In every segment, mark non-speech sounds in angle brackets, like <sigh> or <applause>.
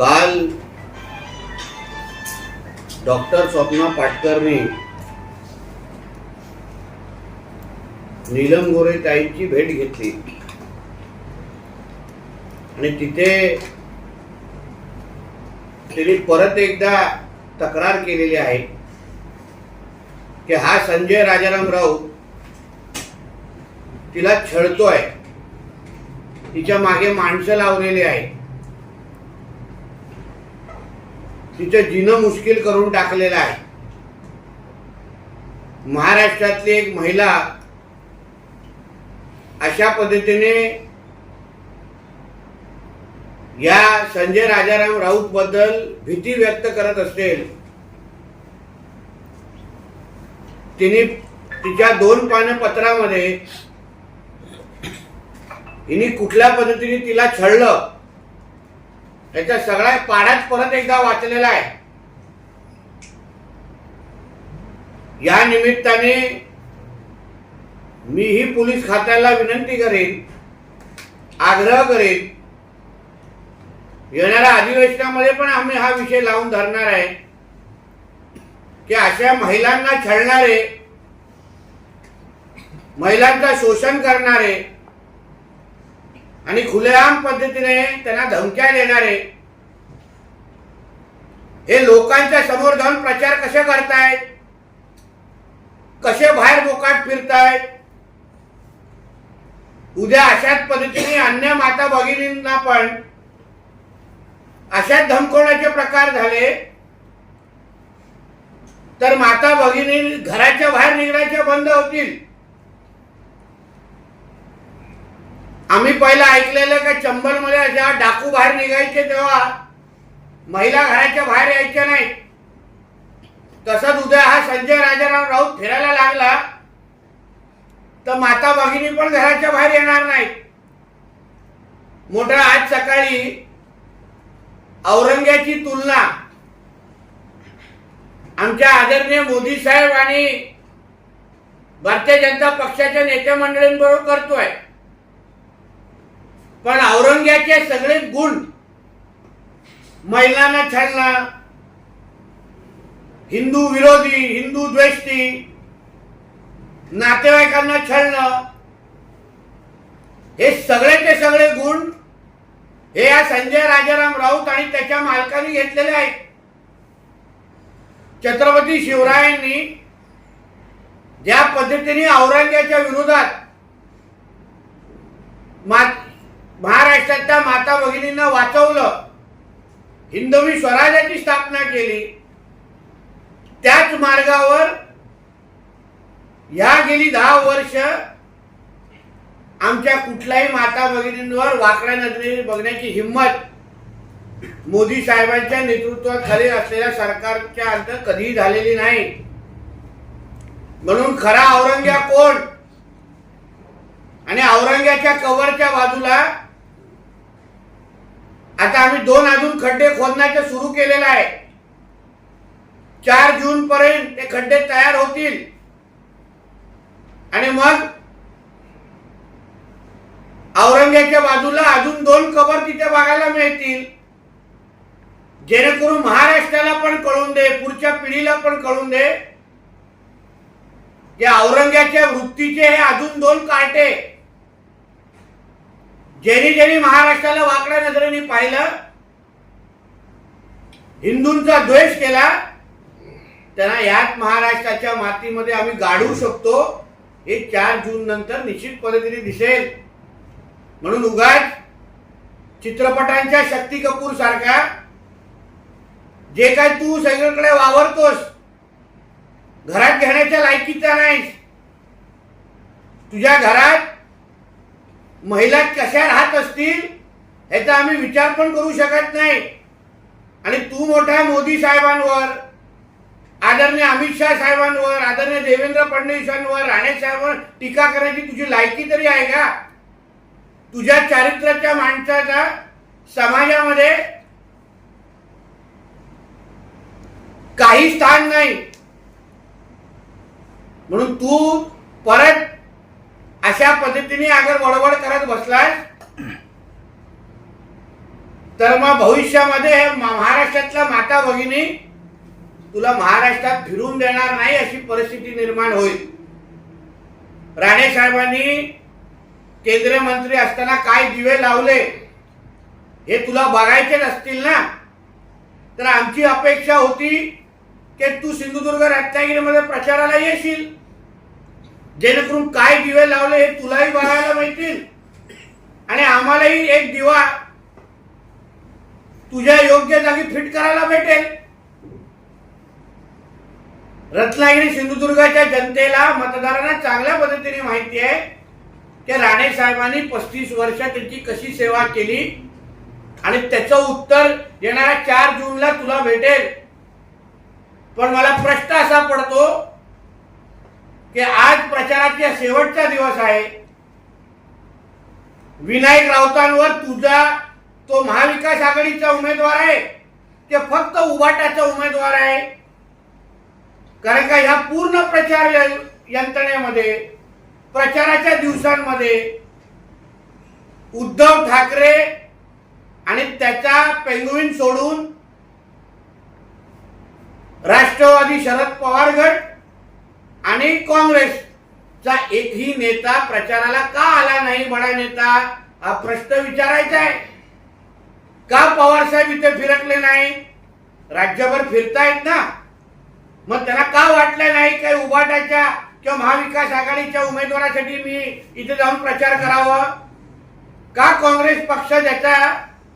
काल डॉक्टर स्वप्ना पाटकरने नीलम गोरे ताईंची भेट घेतली. आणि तिथे तिने परत एकदा तक्रार केलेली आहे की हा संजय राजाराम राऊत तिला छळतोय. तिच्यामागे माणसं लावलेली आहे तिचं जिणं मुश्किल करून टाकलेलं आहे. महाराष्ट्रातली एक महिला अशा पद्धतीने या संजय राजाराम राऊत बद्दल भीती व्यक्त करत असेल. तिने तिच्या दोन पान पत्रामध्ये हिने कुठल्या पद्धतीने तिला छळलं? त्याच्या सगळ्या पाढ्यात परत एकदा वाचलेला आहे. या निमित्ताने मी ही पोलीस खात्याला विनंती करेन आग्रह करेन. येणाऱ्या अधिवेशनामध्ये पण आम्ही हा विषय लावून धरणार आहे. की अशा महिलांना छळणारे महिलांचा शोषण करणारे आणि खुलेआम पद्धतीने त्यांना धमक्या देणारे. हे लोकांच्या समोर जाऊन प्रचार कसे करतायत? कसे बाहेर बोकाट फिरतायत? उद्या अशाच पद्धतीने अन्य माता भगिनींना पण अशाच धमकवण्याचे प्रकार झाले तर माता भगिनी घराच्या बाहेर निघण्याचे बंद होतील. आम्ही पहिलं ऐकलेलं का चंबलमध्ये जेव्हा डाकू बाहेर निघायचे तेव्हा महिला घराच्या बाहेर यायच्या नाही तसंच उद्या हा संजय राजाराम राऊत फिरायला लागला तर माता भगिनी पण घराच्या बाहेर येणार नाही मोठा आज सकाळी औरंग्याची तुलना आमच्या आदरणीय मोदी साहेब आणि भारतीय जनता पक्षाच्या नेत्या मंडळींबरोबर करतोय. पण औरंग्याचे सगळे गुण महिलांना छाडला हिंदू विरोधी हिंदू द्वेष्टी नातेवाईकांना छळणं हे सगळेचे सगळे गुण हे या संजय राजाराम राऊत आणि त्याच्या मालकांनी घेतलेले आहेत. छत्रपती शिवरायांनी ज्या पद्धतीने औरंग्याच्या विरोधात मा- महाराष्ट्राच्या माता भगिनींना वाचवलं. हिंदवी स्वराज्याची स्थापना केली. त्याच मार्गावर या गेली दहा वर्ष आमच्या कुठल्याही माता भगिनींवर वाकड्या नजरेने बघण्याची हिंमत मोदी साहेबांच्या नेतृत्वाखाली असलेल्या सरकारच्या अंतर कधीही झालेली नाही. म्हणून खरा औरंग्या कोण? आणि औरंग्याच्या कवरच्या बाजूला आता आम्ही दोन अजून खड्डे खोदण्याचे सुरू केलेलं आहे. चार जून पर्यंत ते खड्डे तयार होतील. आणि मग औरंग्याच्या बाजूला अजून दोन कबर तिथे बघायला मिळतील. जेणेकरून महाराष्ट्राला पण कळून दे पुढच्या पिढीला पण कळून दे की औरंग्याच्या वृत्तीचे हे अजून दोन कार्टे ज्यांनी ज्यांनी महाराष्ट्राला वाकड्या नजरेने पाहिलं हिंदूंचा द्वेष केला त्यांना याच महाराष्ट्राच्या मातीमध्ये आम्ही गाडू शकतो हे चार जून नंतर निश्चित पद्धतीने दिसेल. म्हणून उगाच चित्रपटांच्या शक्ती कपूर सारख्या जे काय तू सगळीकडे वावरतोस घरात घेण्याच्या लायकीचा नाहीस. तुझ्या घरात महिला कशा राहत असतील ह्याचा आम्ही विचार पण करू शकत नाही. आणि तू मोठा मोदी साहेबांवर आदरणीय अमित शहा साहेबांवर आदरणीय देवेंद्र फडणवीसांवर राणे साहेबांवर टीका करायची तुझी लायकी तरी आहे का? तुझ्या चारित्र्याच्या माणसाचा समाजामध्ये काही स्थान नाही. म्हणून तू परत अशा पद्धतीने अगर वडवड करत बसलाय तर मग भविष्यामध्ये महाराष्ट्रातल्या माता भगिनी तुला महाराष्ट्रात फिरून देणार नाही अशी परिस्थिती निर्माण होईल. राणे साहेबांनी केंद्रीय मंत्री असताना काय दिवे लावले हे तुला बघायचे नसतील ना? तर आमची अपेक्षा होती की तू सिंधुदुर्ग रत्नागिरीमध्ये प्रचाराला येशील. जेणेकरून काय दिवे लावले हे तुलाही बघायला मिळतील. आणि आम्हालाही एक दिवा तुझ्या योग्य जागी फिट करायला भेटेल. रत्नागिरी सिंधुदुर्गाच्या जनतेला मतदारांना चांगल्या पद्धतीने माहिती आहे. की राणे साहेबांनी पस्तीस वर्ष त्यांची कशी सेवा केली? आणि त्याचं उत्तर येणाऱ्या चार जूनला तुला भेटेल. पण मला प्रश्न असा पडतो की आज प्रचाराचा शेवटचा दिवस आहे. विनायक राऊतांवर तुझा तो महाविकास आघाडीचा उमेदवार आहे. ते फक्त उभाटाचा उमेदवार आहे. कारण का ह्या पूर्ण प्रचार यंत्रणेमध्ये प्रचाराच्या दिवसांमध्ये उद्धव ठाकरे आणि त्याचा पेंगुइन सोडून राष्ट्रवादी शरद पवार गट आणि काँग्रेसचा एकही नेता प्रचाराला का आला नाही बडा नेता हा प्रश्न विचारायचा आहे. का पवार साहेब इथे फिरकले नाही? राज्यभर फिरतायत ना? मग त्यांना का वाटलं नाही काही उभाटाच्या किंवा महाविकास आघाडीच्या उमेदवारासाठी मी इथे जाऊन प्रचार करावा? का काँग्रेस पक्ष ज्याचा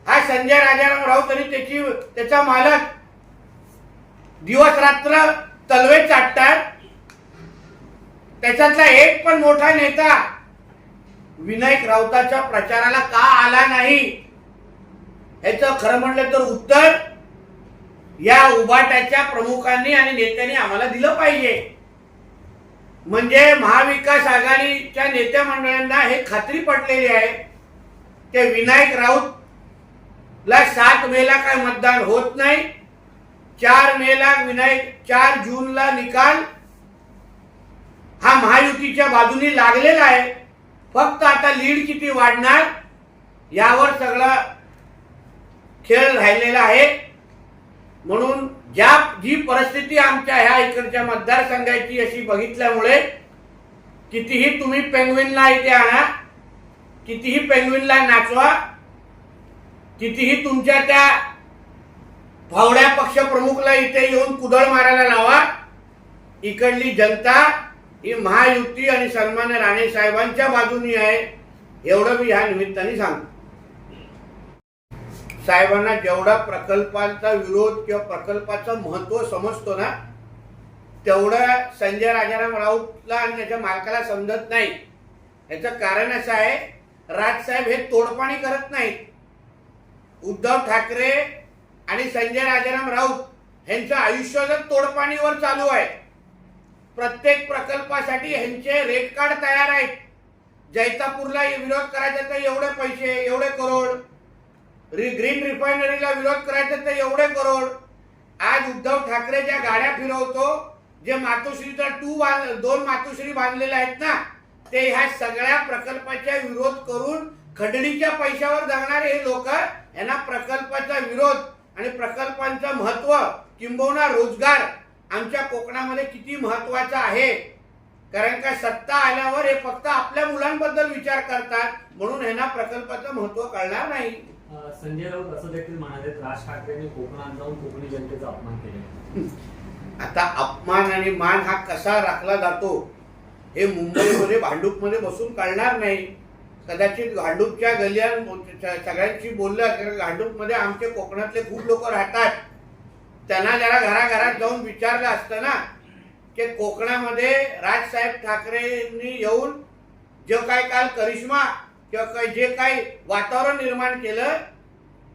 हा संजय राजाराम राऊत आणि त्याची त्याचा मालक दिवस रात्र तलवे चाटतात? त्याच्यातला एक पण मोठा नेता विनायक राऊताच्या प्रचाराला का आला नाही? याच खरं म्हणलं तर उत्तर या उभाट्याच्या प्रमुखांनी आणि नेत्यांनी आम्हाला दिलं पाहिजे. म्हणजे महाविकास आघाडीच्या नेत्या मंडळांना हे खात्री पटलेली आहे की विनायक राऊत ला सात मेला काय मतदान होत नाही चार मेला विनायक चार जूनला निकाल हा महायुतीच्या बाजूनी लागलेला आहे. फक्त आता लीड किती वाढणार यावर सगळा खेळ राहिलेला आहे. म्हणून ज्या जी परिस्थिती आमच्या ह्या इकडच्या मतदारसंघाची अशी बघितल्यामुळे कितीही तुम्ही पेंग्विनला इथे आणा कितीही पेंग्विनला नाचवा कितीही तुमच्या त्या फावड्या पक्ष प्रमुखला इथे येऊन कुदळ मारायला लावा इकडली जनता ही महायुती आणि सन्मान्य राणे साहेबांच्या बाजूनी आहे एवढं मी ह्या निमित्ताने सांगतो. साहेबांना जेवढा प्रकल्पांचा विरोध किंवा प्रकल्पाचं महत्त्व समजतो ना तेवढं संजय राजाराम राऊतला आणि त्याच्या मालकाला समजत नाही. याचं कारण असं आहे राजसाहेब हे तोडपाणी करत नाहीत. उद्धव ठाकरे आणि संजय राजाराम राऊत यांचं आयुष्य जर तोडपाणीवर चालू आहे प्रत्येक प्रकल्पासाठी ह्यांचे रेट कार्ड तयार आहेत. जैतापूरला विरोध करायचा तर एवढे पैसे एवढे करोड. रि ग्रीन रिफायनरीला विरोध करायचा तर एवढे करोड. आज उद्धव ठाकरे ज्या गाड्या फिरवतो जे मातोश्रीचा टू बांध दोन मातोश्री बांधलेल्या आहेत ना ते ह्या सगळ्या प्रकल्पाचा विरोध करून खडणीच्या पैशावर जगणारे हे लोक यांना प्रकल्पाचा विरोध आणि प्रकल्पांचं महत्त्व किंबहुना रोजगार आमच्या कोकणामध्ये किती महत्त्वाचा आहे? कारण का सत्ता आल्यावर हे फक्त आपल्या मुलांबद्दल विचार करतात म्हणून यांना प्रकल्पाचं महत्त्व कळणार नाही. संजय राऊत असं देखील म्हणाले राज ठाकरेंनी कोकणात जाऊन कोकणी जनतेचा अपमान केला. आता अपमान आणि मान हा कसा राखला जातो हे मुंबईमध्ये भांडूपमध्ये बसून कळणार नाही. कदाचित भांडूपच्या गल्ल्या सगळ्यांशी बोललं कारण भांडूपमध्ये आमचे कोकणातले खूप लोक राहतात. त्यांना जरा घराघरात जाऊन विचारलं असतं ना की कोकणामध्ये राजसाहेब ठाकरेंनी येऊन जे काय काल करिश्मा किंवा काय जे काही वातावरण निर्माण केलं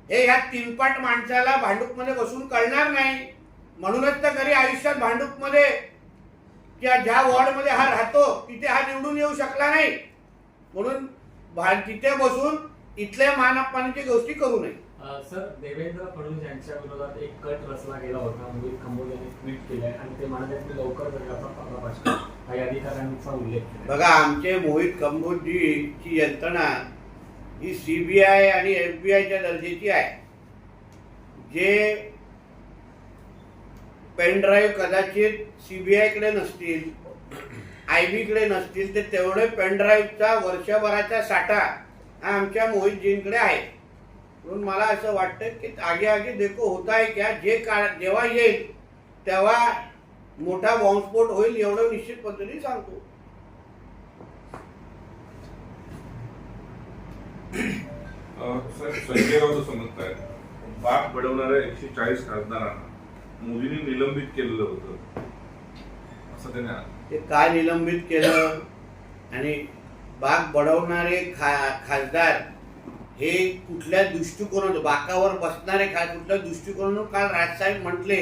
हे ह्या तीनपाट माणसाला भांडूपमध्ये बसून कळणार नाही. म्हणूनच तर घरी आयुष्यात भांडूपमध्ये किंवा ज्या वॉर्डमध्ये हा राहतो तिथे हा निवडून येऊ शकला नाही. म्हणून भा- तिथे बसून इथल्या मान अपमानाची गोष्टी करू नये. सर देवेंद्र फडणवीस यांच्या विरोधात एक कट रचला गेला होता. मोहित खंबोज यांनी ट्विट केलंय आणि ते म्हणाले की लवकरच याचा पर्दाफाश करू. काही अधिकाऱ्यांचा उल्लेख केला बघा आमचे मोहित कंबोजी ची यंत्रणा ही सीबीआय आणि एफबीआयच्या दर्जाची आहे. जे पेन ड्राईव्ह कदाचित सीबीआयकडे नसतील आय बीकडे नसतील ते तेवढे पेन ड्राईव्हचा वर्षभराचा साठा आमच्या मोहितजींकडे आहे. म्हणून मला असं वाटतं की आगे आगे देखो होता है क्या? जे काळ जेव्हा येईल तेव्हा मोठा बॉम्बस्फोट होईल एवढं निश्चित पद्धतीने सांगतो. संजय राऊत असं म्हणतायत बाग बडवणाऱ्या एकशे चाळीस खासदारांना मोदींनी निलंबित केलेलं होतं. असं त्याने ते का निलंबित केलं? आणि बाग बडवणारे खा खासदार हे कुठल्या दृष्टिकोनातून बाकावर बसणारे खा कुठल्या दृष्टिकोनातून काल राजसाहेब म्हटले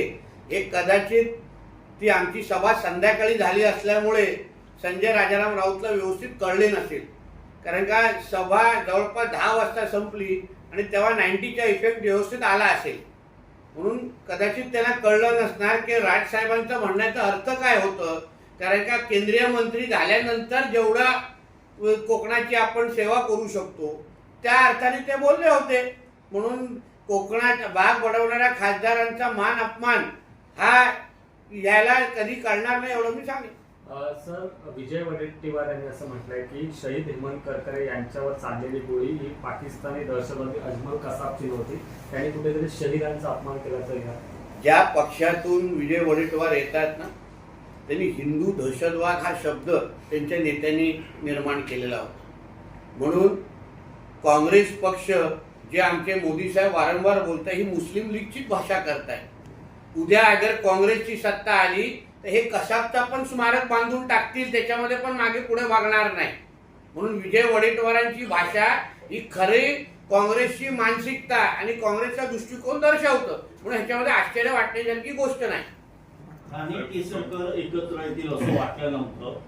हे कदाचित ती आमची सभा संध्याकाळी झाली असल्यामुळे संजय राजाराम राऊतला व्यवस्थित कळले नसेल. कारण का सभा जवळपास दहा वाजता संपली आणि तेव्हा नाईन्टीचा इफेक्ट व्यवस्थित आला असेल. म्हणून कदाचित त्यांना कळलं नसणार की राजसाहेबांचं म्हणण्याचा अर्थ काय होतं. कारण का केंद्रीय मंत्री झाल्यानंतर जेवढा कोकणाची आपण सेवा करू शकतो. त्या अर्थाने ते बोलले होते. म्हणून कोकणात भाग बडवणाऱ्या खासदारांचा मान अपमान हा यायला कधी कळणार नाही एवढं मी सांगेन. सर विजय वडेट्टीवार यांनी असं म्हटलंय की शहीद हेमंत करकरे यांच्यावर चाललेली गोळी ही पाकिस्तानी दहशतवादी अजमल कसाबची नव्हती त्यांनी कुठेतरी शहीदांचा अपमान केल्याचं या. ज्या पक्षातून विजय वडेट्टीवार येतात ना त्यांनी हिंदू दहशतवाद हा शब्द त्यांच्या नेत्यांनी निर्माण केलेला होता. म्हणून काँग्रेस पक्ष जे आमचे मोदी साहेब वारंवार बोलत ही मुस्लिम लीगचीच भाषा करताय. उद्या अगर काँग्रेसची सत्ता आली तर हे कसाबचा पण स्मारक बांधून टाकतील त्याच्यामध्ये पण मागे पुढे वागणार नाही. म्हणून विजय वडेट्टीवारांची भाषा ही खरी काँग्रेसची मानसिकता आणि काँग्रेसचा दृष्टिकोन दर्शवतं. म्हणून ह्याच्यामध्ये आश्चर्य वाटण्यासारखी गोष्ट नाही. आणि केसरकर एकत्र येतील असं वाटलं नव्हतं.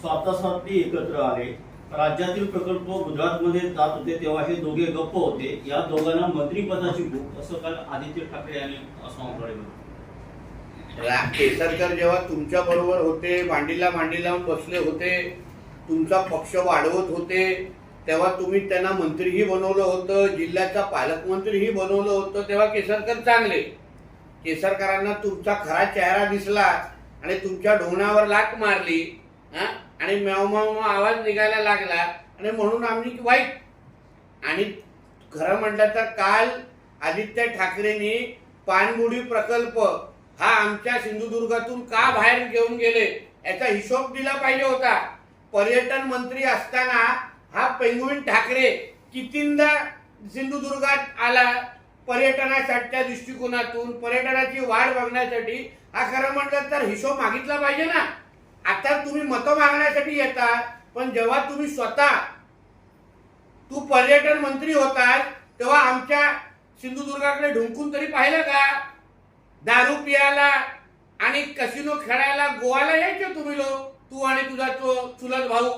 स्वार्थासाठी एकत्र आले. राज्यातील प्रकल्प गुजरातमध्ये जात होते तेव्हा हे दोघे गप्प होते. या दोघांना मंत्रीपदाची भूक असं काल आदित्य ठाकरे यांनी असं केसरकर जेव्हा तुमच्या बरोबर होते मांडीला मांडी लावून बसले होते तुमचा पक्ष वाढवत होते तेव्हा तुम्ही त्यांना मंत्रीही बनवलं होतं जिल्ह्याचा पालकमंत्रीही बनवलं होतं तेव्हा केसरकर चांगले. केसरकरांना तुमचा खरा चेहरा दिसला आणि तुमच्या ढोणावर लाट मारली हा? आणि म्याव आवाज निघायला लागला. आणि म्हणून आम्ही वाईट. आणि खरं म्हटलं तर काल आदित्य ठाकरेंनी पाणबुडी प्रकल्प हा आमच्या सिंधुदुर्गातून का बाहेर घेऊन गेले याचा हिशोब दिला पाहिजे होता. पर्यटन मंत्री असताना हा पेंगुईन ठाकरे कितींदा सिंधुदुर्गात आला? पर्यटनासाठीच्या दृष्टिकोनातून पर्यटनाची वाढ बघण्यासाठी हा खरं म्हटलं तर हिशोब मागितला पाहिजे ना. आता तुम्ही मतं मागण्यासाठी येता पण जेव्हा तुम्ही स्वतः तू पर्यटन मंत्री होता तेव्हा आमच्या सिंधुदुर्गाकडे ढुंकून तरी पाहिलं का? दारू पियाला आणि कसिनो खेळायला गोवाला यायचे तुम्ही लोक तू आणि तुझा तो चुलत भाऊ.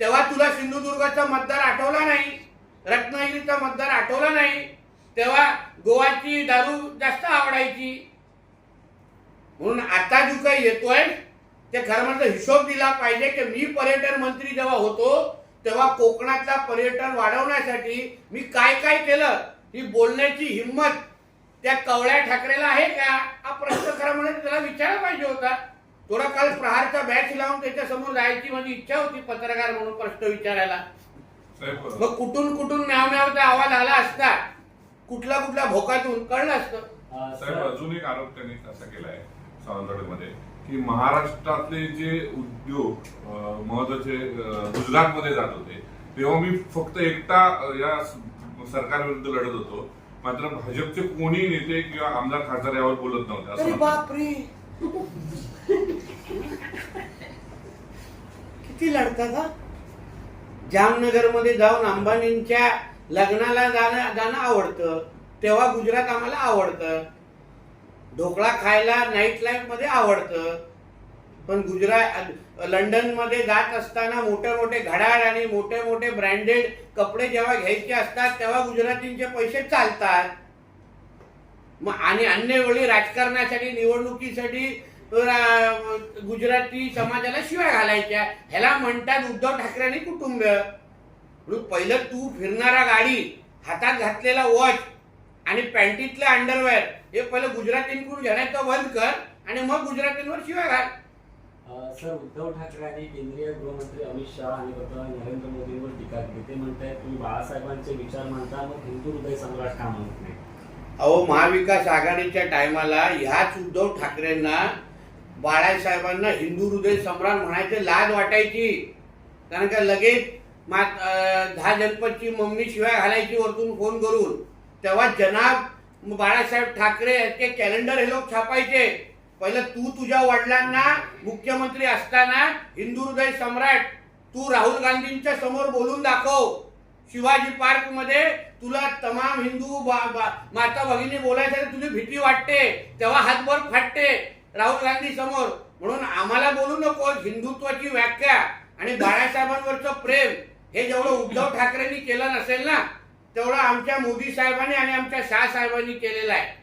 तेव्हा तुला सिंधुदुर्गाचा मतदार आठवला नाही रत्नागिरीचा मतदार आठवला नाही. तेव्हा गोवाची दारू जास्त आवडायची. म्हणून आता जो काही येतोय ते खरं म्हणजे हिशोब दिला पाहिजे की मी पर्यटन मंत्री जेव्हा होतो तेव्हा कोकणातला पर्यटन वाढवण्यासाठी मी काय काय केलं ही बोलण्याची हिंमत त्या कवळ्या ठाकरेला आहे का? हा प्रश्न खरा म्हणजे त्याला विचारायला पाहिजे होता. थोडा काल प्रहारचा बॅच लावून त्याच्यासमोर जायची माझी इच्छा होती पत्रकार म्हणून प्रश्न विचारायला. मग कुठून कुठून म्याव म्यावचा आवाज आला असता कुठल्या कुठल्या भोकातून कळलं असतं. साहेब सर. अजून एक आरोप त्यांनी असा केलाय सावंतवाडीमध्ये की महाराष्ट्रातले जे उद्योग महत्त्वाचे गुजरातमध्ये जात होते तेव्हा मी फक्त एकटा या स- सरकारविरुद्ध लढत होतो. मात्र भाजपचे कोणी नेते किंवा आमदार खासदार यावर बोलत नव्हते. बापरे. किती लढतात हा जामनगरमध्ये जाऊन अंबानींच्या लग्नाला जाणं जाणं आवडतं. तेव्हा गुजरात आम्हाला आवडतं. ढोकळा खायला नाईट लाईफमध्ये आवडतं. पण गुजरात लंडनमध्ये जात असताना मोठे मोठे घड्याळ आणि मोठे मोठे ब्रँडेड कपडे जेव्हा घ्यायचे असतात तेव्हा गुजरातींचे पैसे चालतात. मग आणि अन्य वेळी राजकारणासाठी निवडणुकीसाठी गुजराती समाजाला शिवाय घालायच्या. ह्याला म्हणतात उद्धव ठाकरे आणि कुटुंब. म्हणून पहिलं तू फिरणारा गाडी हातात घातलेला वॉच आणि पॅन्टीतले अंडरवेअर हे पहिलं गुजरातींकडून घेण्याचं बंद कर आणि मग गुजरातींवर शिवाय घाल. सर उद्धव ठाकरे आणि केंद्रीय गृहमंत्री अमित शहा आणि पंतप्रधान नरेंद्र मोदींवर टीका केली. ते म्हणतायत तुम्ही बाळासाहेबांचे विचार मांडता मग हिंदू हृदय सम्राट का म्हणत नाही? अहो महाविकास आघाडीच्या टायमाला ह्याच उद्धव ठाकरेंना बाळासाहेबांना हिंदू हृदय सम्राट म्हणायचे लाज वाटायची. कारण का लगेच दहा जनपदची मम्मी शिवाय घालायची वरतून फोन करून तेव्हा जनाब बाळासाहेब ठाकरे यांचे कॅलेंडर हे लोक छापायचे. पहिलं तू तुझ्या वडिलांना मुख्यमंत्री असताना हिंदू हृदय सम्राट तू राहुल गांधींच्या समोर बोलून दाखव. शिवाजी पार्कमध्ये तुला तमाम हिंदू बा- बा- माता भगिनी बोलायचं तुझी भीती वाटते. तेव्हा हातभर फाटते राहुल गांधी समोर. म्हणून आम्हाला बोलू नको हिंदुत्वाची व्याख्या आणि बाळासाहेबांवरचं प्रेम. हे जेवढं उद्धव ठाकरेंनी केलं नसेल ना तेवढं आमच्या मोदी साहेबांनी आणि आमच्या शाह साहेबांनी केलेलं आहे.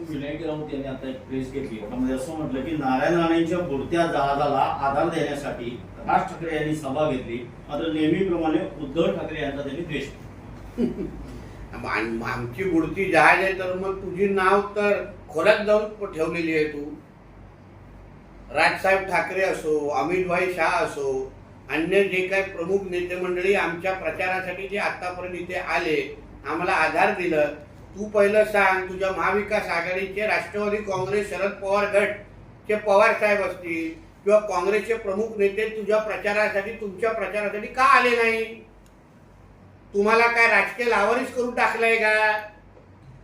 विनायक राऊत यांनी आता एक प्रेस घेतली. त्यामध्ये असं म्हटलं की नारायण राणेंच्या बुडत्या जहाजाला आधार देण्यासाठी राज ठाकरे यांनी सभा घेतली. मात्र नेहमीप्रमाणे उद्धव ठाकरे यांचा त्यांनी द्वेष आमची बुडती जहाज आहे तर मग तुझी नाव तर खोल्यात जाऊन ठेवलेली आहे तू. राजसाहेब ठाकरे असो अमितभाई शाह असो अन्य जे काही प्रमुख नेते मंडळी आमच्या प्रचारासाठी जे आतापर्यंत इथे आले आम्हाला आधार दिलं तू पहिलं सांग तुझ्या महाविकास आघाडीचे राष्ट्रवादी काँग्रेस शरद पवार गट चे पवार साहेब असतील किंवा काँग्रेसचे प्रमुख नेते तुझ्या प्रचारासाठी तुमच्या प्रचारासाठी का आले नाही? तुम्हाला काय राजकीय लावारीच करून टाकलंय का?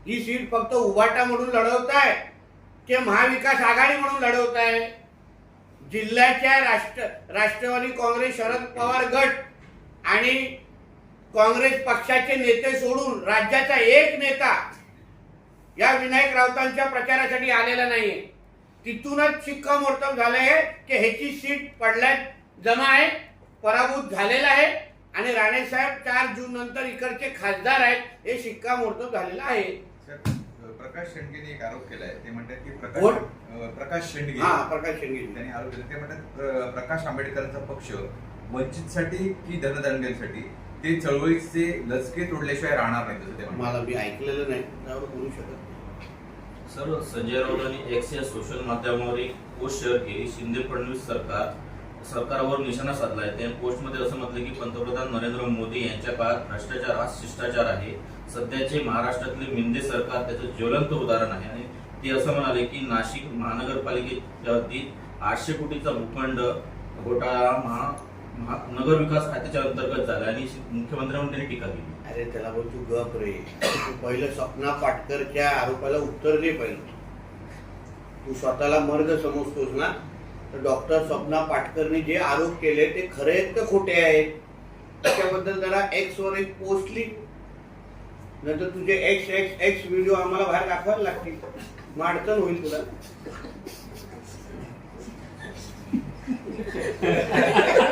ही सीट फक्त उभाटा म्हणून लढवताय की महाविकास आघाडी म्हणून लढवताय? जिल्ह्याच्या राष्ट्र राष्ट्रवादी काँग्रेस शरद पवार गट आणि काँग्रेस पक्षाचे नेते सोडून राज्याचा एक नेता या विनायक राऊतांच्या प्रचारासाठी आलेला नाहीये. तिथूनच शिक्कामोर्तब झालंय की ह्याची सीट पडल्यात जमा आहे पराभूत झालेला आहे आणि राणेसाहेब चार जून नंतर इकडचे खासदार आहेत हे शिक्कामोर्तब झालेलं आहे. प्रकाश शेंडगेने एक आरोप केलाय. ते म्हणतात की कोण? प्रकाश प्रकाश शेंडगे. हा प्रकाश शिंदे त्यांनी आरोप केला ते म्हणतात प्र- प्रकाश आंबेडकरांचा पक्ष वंचितसाठी की धनदंडेसाठी ते चळवळीचे लचके तोडल्याशिवाय राहणार नाही तसं ते म्हणतात. मला मी ऐकलेलं नाही त्यावर बोलू शकत नाही. सर संजय राऊतांनी एक्स या सोशल माध्यमावर एक पोस्ट शेअर केली. शिंदे फडणवीस सरकार सरकारवर निशाणा साधलाय. त्या पोस्टमध्ये असं म्हटलं की पंतप्रधान नरेंद्र मोदी यांच्या काळात भ्रष्टाचार हा शिष्टाचार आहे. सध्याचे महाराष्ट्रातले मिंदे सरकार त्याचं ज्वलंत उदाहरण आहे. आणि ते असं म्हणाले की नाशिक महानगरपालिकेच्या हद्दीत आठशे कोटीचा भूखंड घोटाळा महा महा- नगर विकास खात्याच्या अंतर्गत झाला आणि मुख्यमंत्र्यांवर त्यांनी टीका केली. अरे त्याला बोलतो गप रे. तू पहिलं स्वप्ना पाटकरच्या आरोपाला उत्तर दे पहिलं. तू स्वतःला मर्द समजतोस ना? तर डॉक्टर स्वप्ना पाटकरने जे आरोप केले ते खरे आहेत का खोटे आहेत? त्याच्याबद्दल जरा एक्स वर एक पोस्ट लिख. नंतर तुझे एक्स एक्स एक्स व्हिडिओ आम्हाला बाहेर दाखवायला लागतील. मग अडचण होईल तुला. <laughs>